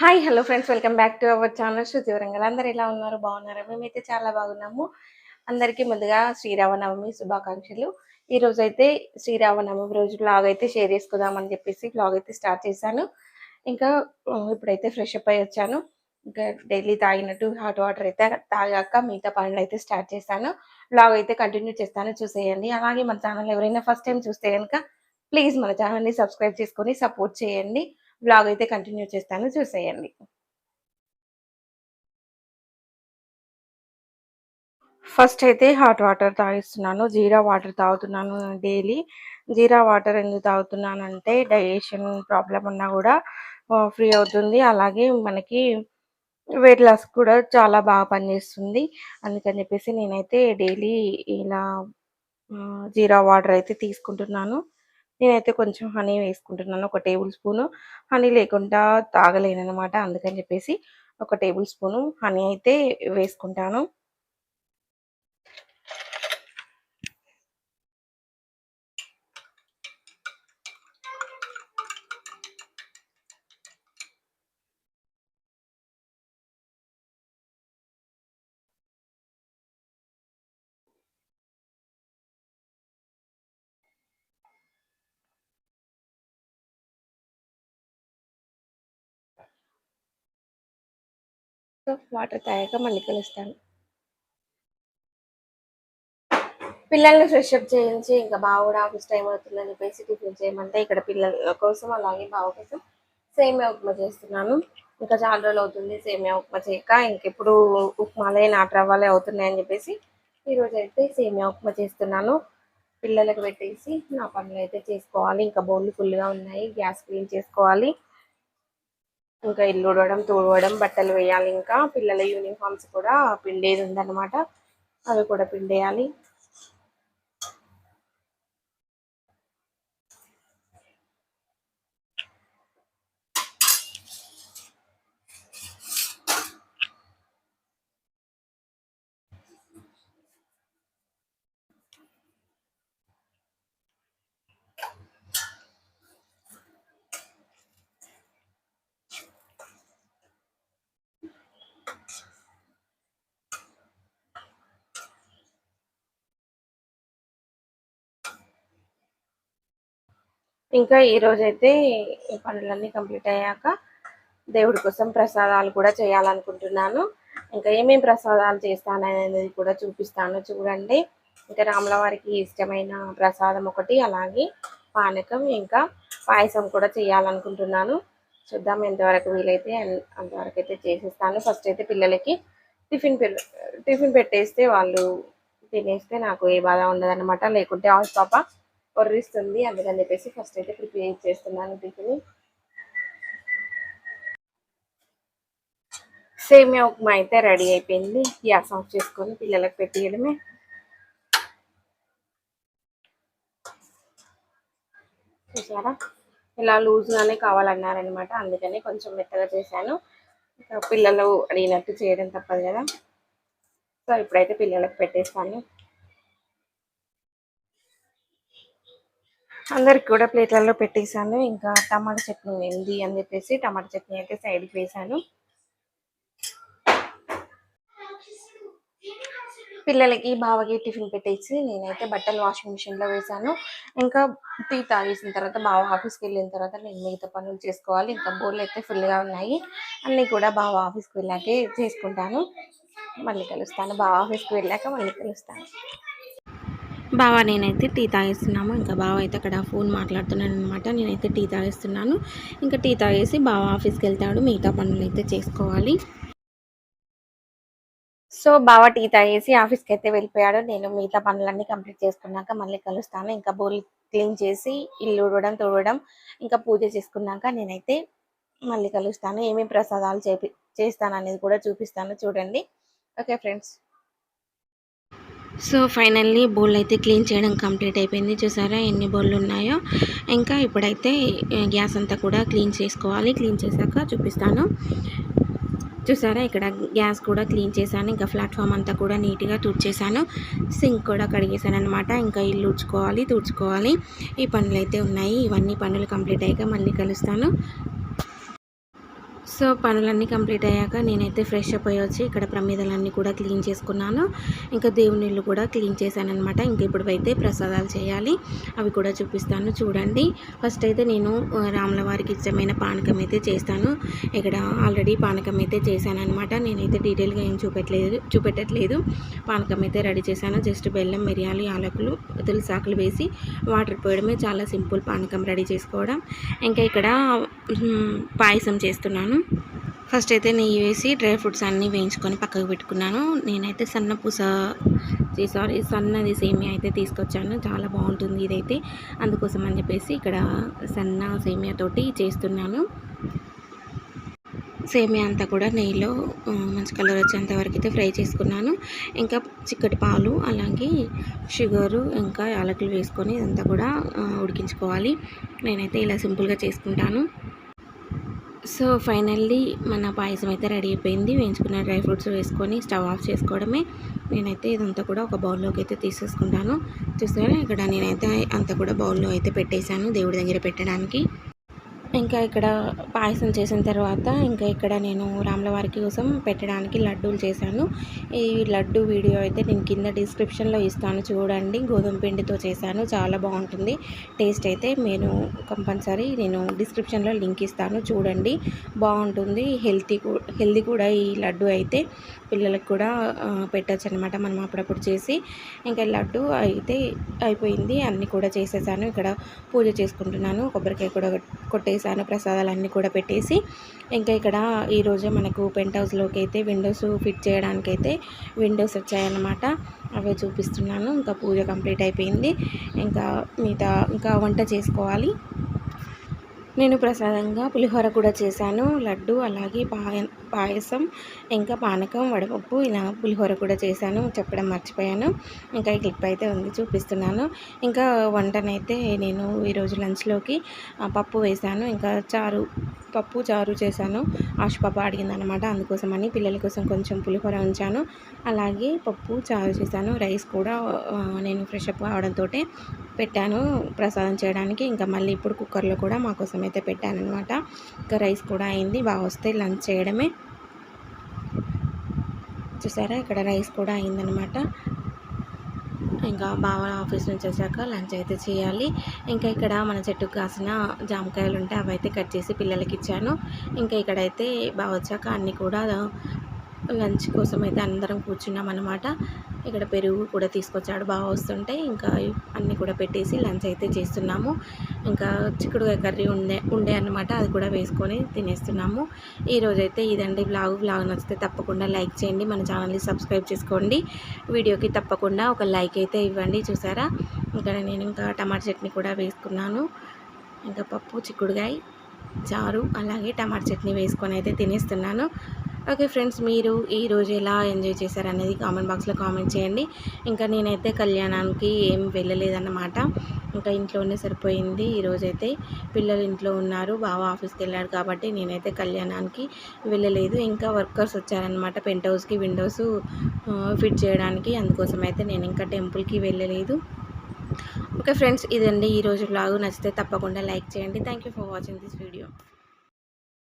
Hi hello friends welcome back to our channel Shruti Warangal అందరు ఎలా ఉన్నారు? బాగున్నారా? మేమైతే చాలా బాగున్నాము. అందరికీ ముందుగా శ్రీరామనవమి శుభాకాంక్షలు. ఈ రోజు అయితే శ్రీరామనవమి రోజు బ్లాగ్ అయితే షేర్ చేసుకుందామని చెప్పేసి బ్లాగ్ అయితే స్టార్ట్ చేశాను. ఇంకా ఇప్పుడైతే ఫ్రెష్ అప్ అయి వచ్చాను. ఇంకా డైలీ తాగినట్టు హాట్ వాటర్ అయితే తాగాక మిగతా పనులు అయితే స్టార్ట్ చేశాను. బ్లాగ్ అయితే కంటిన్యూ చేస్తాను చూసేయండి. అలాగే మన ఛానల్ ఎవరైనా ఫస్ట్ టైం చూస్తే కనుక ప్లీజ్ మన ఛానల్ని సబ్స్క్రైబ్ చేసుకొని సపోర్ట్ చేయండి. బ్లాగ్ అయితే కంటిన్యూ చేస్తాను చూసేయండి. ఫస్ట్ అయితే హాట్ వాటర్ తాగిస్తున్నాను జీరా వాటర్ తాగుతున్నాను డైలీ జీరా వాటర్ ఎందుకు తాగుతున్నానంటే డైజెషన్ ప్రాబ్లం ఉన్నా కూడా ఫ్రీ అవుతుంది. అలాగే మనకి వెయిట్ లాస్ కూడా చాలా బాగా పనిచేస్తుంది. అందుకని చెప్పేసి నేనైతే డైలీ ఇలా జీరా వాటర్ అయితే తీసుకుంటున్నాను. నేనైతే కొంచెం హనీ వేసుకుంటున్నాను. ఒక టేబుల్ స్పూను హనీ లేకుండా తాగలేనమాట అందుకని చెప్పేసి ఒక టేబుల్ స్పూను హనీ అయితే వేసుకుంటాను. సో వాటర్ తాగాక మళ్ళీ కలుస్తాను. పిల్లల్ని ఫ్రెష్ అప్ చేయించి ఇంకా బావ కూడా ఆఫీస్ టైం అవుతుందని చెప్పేసి టిఫిన్ చేయమంటే ఇక్కడ పిల్లల కోసం అలాగే బావ కోసం సేమియా ఉప్మా చేస్తున్నాను. ఇంకా చాలా రోజులు అవుతుంది సేమియా ఉప్మా చేయక ఇంకెప్పుడు ఉప్మాలే నాటు రవ్వాలే అవుతున్నాయని చెప్పేసి ఈరోజు అయితే సేమియా ఉప్మా చేస్తున్నాను. పిల్లలకు పెట్టేసి నా పనులు అయితే చేసుకోవాలి. ఇంకా బౌళ్ళు ఫుల్గా ఉన్నాయి. గ్యాస్ క్లీన్ చేసుకోవాలి. ఇంకా ఇల్లు ఉడవడం తుడవడం బట్టలు వేయాలి. ఇంకా పిల్లల యూనిఫామ్స్ కూడా పిండేది ఉందన్నమాట. అవి కూడా పిండేయాలి. ఇంకా ఈరోజు అయితే ఈ పనులన్నీ కంప్లీట్ అయ్యాక దేవుడి కోసం ప్రసాదాలు కూడా చేయాలనుకుంటున్నాను. ఇంకా ఏమేమి ప్రసాదాలు చేస్తాననేది కూడా చూపిస్తాను. చూడండి. ఇంకా రాముల వారికి ఇష్టమైన ప్రసాదం ఒకటి అలాగే పానకం ఇంకా పాయసం కూడా చేయాలనుకుంటున్నాను. చూద్దాం ఎంతవరకు వీలైతే అంతవరకు అయితే చేసేస్తాను. ఫస్ట్ అయితే పిల్లలకి టిఫిన్ పె- టిఫిన్ పెట్టేస్తే వాళ్ళు తినేస్తే నాకు ఏ బాధ ఉండదన్నమాట. లేకుంటే హౌస్ పాప వర్రిస్తుంది. అందుకని చెప్పేసి ఫస్ట్ అయితే ప్రిపేర్ చేస్తున్నాను టిఫిన్ సేమియా ఉప్మా అయితే రెడీ అయిపోయింది. గ్యాస్ ఆఫ్ చేసుకొని పిల్లలకు పెట్టేయడమే. చూసారా? ఇలా లూజ్గానే కావాలన్నారనమాట అందుకని కొంచెం మెత్తగా చేశాను. పిల్లలు అడిగినట్టు చేయడం తప్పదు కదా. సో ఇప్పుడైతే పిల్లలకు పెట్టేస్తాను. అందరికి కూడా ప్లేట్లలో పెట్టేశాను. ఇంకా టమాటా చట్నీ ఉంది అని చెప్పేసి టమాటా చట్నీ అయితే సైడ్కి వేసాను పిల్లలకి బావకి టిఫిన్ పెట్టేసి నేనైతే బట్టలు వాషింగ్ మిషన్లో వేసాను ఇంకా టీ తాగేసిన తర్వాత బావ ఆఫీస్కి వెళ్ళిన తర్వాత నేను మిగతా పనులు చేసుకోవాలి. ఇంకా బోర్లు అయితే ఫుల్గా ఉన్నాయి. అన్నీ కూడా బావ ఆఫీస్కి వెళ్ళాకే చేసుకుంటాను. మళ్ళీ కలుస్తాను. బావ ఆఫీస్కి వెళ్ళాక మళ్ళీ కలుస్తాను. బావా నేనైతే టీ తాగేస్తున్నాము. ఇంకా బావ అయితే అక్కడ ఫోన్ మాట్లాడుతున్నాను అనమాట నేనైతే టీ తాగేస్తున్నాను. ఇంకా టీ తాగేసి బావ ఆఫీస్కి వెళ్తాడు. మిగతా పనులు అయితే చేసుకోవాలి. సో బావ టీ తాగేసి ఆఫీస్కి అయితే వెళ్ళిపోయాడు. నేను మిగతా పనులన్నీ కంప్లీట్ చేసుకున్నాక మళ్ళీ కలుస్తాను. ఇంకా బోల్ క్లీన్ చేసి ఇల్లు ఉడవడం తుడవడం ఇంకా పూజ చేసుకున్నాక నేనైతే మళ్ళీ కలుస్తాను. ఏమేమి ప్రసాదాలు చేపి చేస్తాను అనేది కూడా చూపిస్తాను. చూడండి. Okay friends. So finally bowl అయితే క్లీన్ చేయడం కంప్లీట్ అయిపోయింది. చూసారా ఎన్ని బౌళ్ళు ఉన్నాయో. ఇంకా ఇప్పుడైతే గ్యాస్ అంతా కూడా క్లీన్ చేసుకోవాలి. క్లీన్ చేశాక చూపిస్తాను. చూసారా ఇక్కడ గ్యాస్ కూడా క్లీన్ చేశాను. ఇంకా ప్లాట్ఫామ్ అంతా కూడా నీట్గా తుడిచేశాను. సింక్ కూడా కడిగేసాను అనమాట ఇంకా ఇల్లు ఉడ్చుకోవాలి తుడుచుకోవాలి. ఈ పనులు అయితే ఉన్నాయి. ఇవన్నీ పనులు కంప్లీట్ అయ్యాక మళ్ళీ కలుస్తాను. సో పనులన్నీ కంప్లీట్ అయ్యాక నేనైతే ఫ్రెష్ అప్ అయ్యి వచ్చి ఇక్కడ ప్రమిదలన్నీ కూడా క్లీన్ చేసుకున్నాను. ఇంకా దేవుని ఇల్లు కూడా క్లీన్ చేశాను అనమాట ఇంక ఇప్పుడు అయితే ప్రసాదాలు చేయాలి. అవి కూడా చూపిస్తాను. చూడండి. ఫస్ట్ అయితే నేను రాముల వారికి ఇష్టమైన పానకం అయితే చేస్తాను. ఇక్కడ ఆల్రెడీ పానకం అయితే చేశాను అనమాట నేనైతే డీటెయిల్గా ఏం చూపెట్టలేదు చూపెట్టట్లేదు. పానకం అయితే రెడీ చేశాను. జస్ట్ బెల్లం మిరియాలు యాలకులు తులసాకులు వేసి వాటర్ పోయడమే చాలా సింపుల్ పానకం రెడీ చేసుకోవడం. ఇంకా ఇక్కడ పాయసం చేస్తున్నాను. ఫస్ట్ అయితే నెయ్యి వేసి డ్రై ఫ్రూట్స్ అన్నీ వేయించుకొని పక్కకు పెట్టుకున్నాను. నేనైతే సన్న పూస సారీ సన్నది సేమియా అయితే తీసుకొచ్చాను. చాలా బాగుంటుంది ఇదైతే. అందుకోసం అని చెప్పేసి ఇక్కడ సన్న సేమియా తోటి చేస్తున్నాను. సేమియా అంతా కూడా నెయ్యిలో మంచి కలర్ వచ్చేంత వరకు అయితే ఫ్రై చేసుకున్నాను. ఇంకా చిక్కటి పాలు అలాగే షుగరు ఇంకా యాలకులు వేసుకొని ఇదంతా కూడా ఉడికించుకోవాలి. నేనైతే ఇలా సింపుల్గా చేసుకుంటాను. సో ఫైనల్లీ మన పాయసం అయితే రెడీ అయిపోయింది. వేయించుకున్న డ్రై ఫ్రూట్స్ వేసుకొని స్టవ్ ఆఫ్ చేసుకోవడమే. నేనైతే ఇదంతా కూడా ఒక బౌల్లోకి అయితే తీసేసుకుంటాను. చూసారా? ఇక్కడ నేనైతే అంతా కూడా బౌల్లో అయితే పెట్టేశాను దేవుడి దగ్గర పెట్టడానికి. ఇంకా ఇక్కడ పాయసం చేసిన తర్వాత ఇంకా ఇక్కడ నేను రాములవారి కోసం పెట్టడానికి లడ్డూలు చేశాను. ఈ లడ్డు వీడియో అయితే నేను కింద డిస్క్రిప్షన్లో ఇస్తాను. చూడండి గోధుమ పిండితో చేశాను. చాలా బాగుంటుంది. టేస్ట్ అయితే నేను కంపల్సరీ నేను డిస్క్రిప్షన్లో లింక్ ఇస్తాను. చూడండి బాగుంటుంది. హెల్తీ హెల్తీ కూడా ఈ లడ్డు అయితే పిల్లలకు కూడా పెట్టచ్చు అనమాట మనం అప్పుడప్పుడు చేసి ఇంకా లడ్డు అయితే అయిపోయింది. అన్నీ కూడా చేసేసాను. ఇక్కడ పూజ చేసుకుంటున్నాను. కొబ్బరికాయ కూడా కొట్టేసాను. ప్రసాదాలు అన్నీ కూడా పెట్టేసి ఇంకా ఇక్కడ ఈరోజు మనకు పెంట్ హౌస్లోకి అయితే విండోస్ ఫిట్ చేయడానికి అయితే విండోస్ వచ్చాయన్నమాట. అవే చూపిస్తున్నాను. ఇంకా పూజ కంప్లీట్ అయిపోయింది. ఇంకా మిగతా ఇంకా వంట చేసుకోవాలి. నేను ప్రసాదంగా పులిహోర కూడా చేశాను. లడ్డు అలాగే పాయ పాయసం ఇంకా పానకం వడపప్పు ఇలా పులిహోర కూడా చేశాను చెప్పడం మర్చిపోయాను. ఇంకా ఈ క్లిప్ అయితే ఉంది చూపిస్తున్నాను. ఇంకా వంటనైతే నేను ఈరోజు లంచ్లోకి పప్పు వేశాను. ఇంకా చారు పప్పు చారు చేశాను. ఆశ పాప అడిగిందనమాట అందుకోసమని పిల్లల కోసం కొంచెం పులిహోర ఉంచాను. అలాగే పప్పు చారు చేశాను రైస్ కూడా నేను ఫ్రెష్ అప్ కావడంతో పెట్టాను ప్రసాదం చేయడానికి. ఇంకా మళ్ళీ ఇప్పుడు కుక్కర్లో కూడా మా కోసం అయితే పెట్టాను అనమాట ఇంకా రైస్ కూడా అయింది బాగా వస్తే లంచ్ చేయడమే. చూసారా? ఇక్కడ రైస్ కూడా అయిందనమాట ఇంకా బావ ఆఫీస్ నుంచి వచ్చాక లంచ్ అయితే చేయాలి. ఇంకా ఇక్కడ మన చెట్టుకు కాసిన జామకాయలు ఉంటే అవి అయితే కట్ చేసి పిల్లలకి ఇచ్చాను ఇంకా ఇక్కడైతే బావ వచ్చాక అన్నీ కూడా లంచ్ కోసం అయితే అందరం కూర్చున్నాం అనమాట ఇక్కడ పెరుగు కూడా తీసుకొచ్చాడు. బాగా వస్తుంటే ఇంకా అన్నీ కూడా పెట్టేసి లంచ్ అయితే చేస్తున్నాము. ఇంకా చిక్కుడుకాయ కర్రీ ఉండే ఉండే అనమాట అది కూడా వేసుకొని తినేస్తున్నాము. ఈరోజైతే ఇదండి బ్లాగ్ బ్లాగ్ నచ్చితే తప్పకుండా లైక్ చేయండి. మన ఛానల్ని సబ్స్క్రైబ్ చేసుకోండి. వీడియోకి తప్పకుండా ఒక లైక్ అయితే ఇవ్వండి. చూసారా? ఇక్కడ నేను ఇంకా టమాటా చట్నీ కూడా వేసుకున్నాను. ఇంకా పప్పు చిక్కుడుకాయ చారు అలాగే టమాటా చట్నీ వేసుకొని అయితే తినేస్తున్నాను. ఓకే ఫ్రెండ్స్ మీరు ఈ రోజు ఎలా ఎంజాయ్ చేశారు అనేది కామెంట్ బాక్స్లో కామెంట్ చేయండి. ఇంకా నేనైతే కళ్యాణానికి ఏం వెళ్ళలేదన్నమాట. ఇంకా ఇంట్లోనే సరిపోయింది. ఈరోజైతే పిల్లలు ఇంట్లో ఉన్నారు బావ ఆఫీస్కి వెళ్ళాడు కాబట్టి నేనైతే కళ్యాణానికి వెళ్ళలేదు. ఇంకా వర్కర్స్ వచ్చారనమాట పెంట్ హౌస్కి విండోస్ ఫిట్ చేయడానికి. అందుకోసం అయితే నేను ఇంకా టెంపుల్కి వెళ్ళలేదు. ఓకే ఫ్రెండ్స్ ఇదండి ఈరోజు బ్లాగు నచ్చితే తప్పకుండా లైక్ చేయండి. Thank you for watching this video.